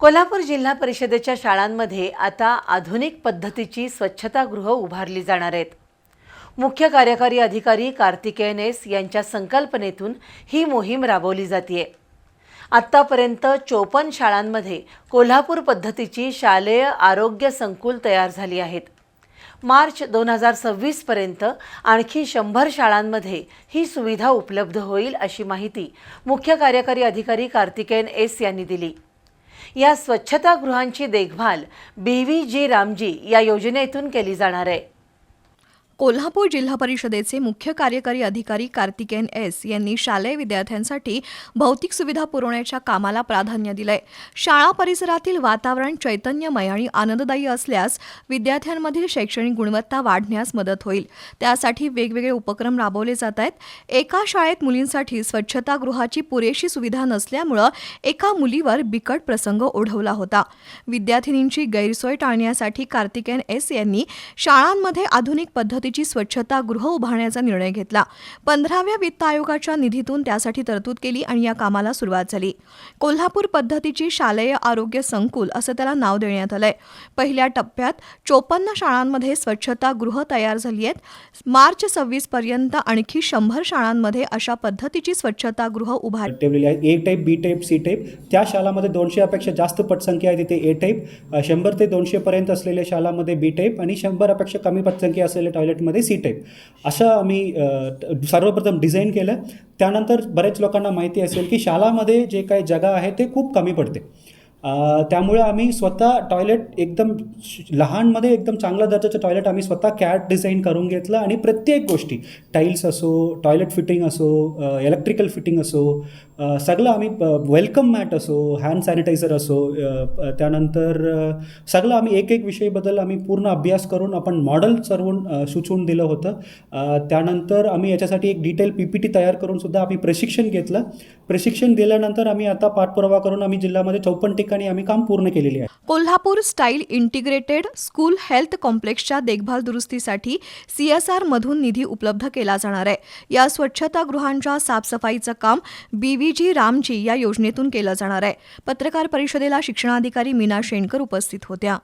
कोल्हापूर जिल्हा परिषदेच्या शाळांमध्ये आता आधुनिक पद्धतीची स्वच्छतागृह उभारली जाणार आहेत. मुख्य कार्यकारी अधिकारी कार्तिकेयन एस यांच्या संकल्पनेतून ही मोहीम राबवली जाते आत्तापर्यंत चोपन्न शाळांमध्ये कोल्हापूर पद्धतीची शालेय आरोग्य संकुल तयार झाली आहेत. मार्च दोन हजार सव्वीसपर्यंत आणखी शंभर शाळांमध्ये ही सुविधा उपलब्ध होईल अशी माहिती मुख्य कार्यकारी अधिकारी कार्तिकेयन एस यांनी दिली. या स्वच्छतागृहांची देखभाल बी व्ही जी रामजी या योजनेतून केली जाणार आहे. कोल्हापूर जिल्हा परिषदेचे मुख्य कार्यकारी अधिकारी कार्तिकेन एस यांनी शालेय विद्यार्थ्यांसाठी भौतिक सुविधा पुरवण्याच्या कामाला प्राधान्य दिलंय. शाळा परिसरातील वातावरण चैतन्यमय आणि आनंददायी असल्यास विद्यार्थ्यांमधील शैक्षणिक गुणवत्ता वाढण्यास मदत होईल. त्यासाठी वेगवेगळे उपक्रम राबवले जात आहेत. एका शाळेत मुलींसाठी स्वच्छतागृहाची पुरेशी सुविधा नसल्यामुळं एका मुलीवर बिकट प्रसंग ओढवला होता. विद्यार्थिनींची गैरसोय टाळण्यासाठी कार्तिकेन एस यांनी शाळांमध्ये आधुनिक पद्धती स्वच्छता गृह उभारण्याचा निर्णय घेतला. पंधराव्या वित्त आयोगाच्या निधीतून त्यासाठी तरतूद केली आणि या कामाला सुरुवात झाली. कोल्हापूर पद्धतीची शालेय आरोग्य संकुल असं त्याला नाव देण्यात आलंय. पहिल्या टप्प्यात चोपन्न शाळांमध्ये स्वच्छता गृह तयार झाली आहेत. मार्च सव्वीस पर्यंत आणखी शंभर शाळांमध्ये अशा पद्धतीची स्वच्छतागृह उभार ठेवलेली आहे. A type B type C type त्या शाळामध्ये दोनशेपेक्षा जास्त पटसंख्या आहे तिथे ए टाईप शंभर ते दोनशे पर्यंत असलेल्या शाळामध्ये बी टाईप आणि शंभरापेक्षा कमी पटसंख्या असलेल्या टॉयलेटमध्ये सी टाईप असं आम्ही सर्वप्रथम डिझाईन केलं. त्यानंतर बऱ्याच लोकांना माहिती असेल की शाळामध्ये जे काही जागा आहे ते खूप कमी पडते. त्यामुळे आम्ही स्वतः टॉयलेट एकदम लहानमध्ये एकदम चांगल्या दर्जाचं टॉयलेट आम्ही स्वतः कॅट डिझाईन करून घेतलं आणि प्रत्येक गोष्टी टाईल्स असो टॉयलेट फिटिंग असो इलेक्ट्रिकल फिटिंग असो सगळं आम्ही वेलकम मॅट असो हँड सॅनिटायझर असो त्यानंतर सगळं आम्ही एक एक विषयबद्दल आम्ही पूर्ण अभ्यास करून आपण मॉडेल सर्वून सुचवून दिलं होतं. त्यानंतर आम्ही याच्यासाठी एक डिटेल पी पी टी तयार करून सुद्धा आम्ही प्रशिक्षण घेतलं. प्रशिक्षण दिल्यानंतर आम्ही आता पाठपुरावा करून आम्ही जिल्ह्यामध्ये चौपन्न ठिकाणी आम्ही काम पूर्ण केलेले आहे. Kolhapur style integrated school health कॉम्प्लेक्सच्या देखभाल दुरुस्तीसाठी सीएसआर मधून निधी उपलब्ध केला जाणार आहे. या स्वच्छतागृहांच्या साफसफाईचं काम बीव्हीजी रामजी या योजनेतून केलं जाणार आहे. पत्रकार परिषदेला शिक्षणाधिकारी मीना शेणकर उपस्थित होत्या.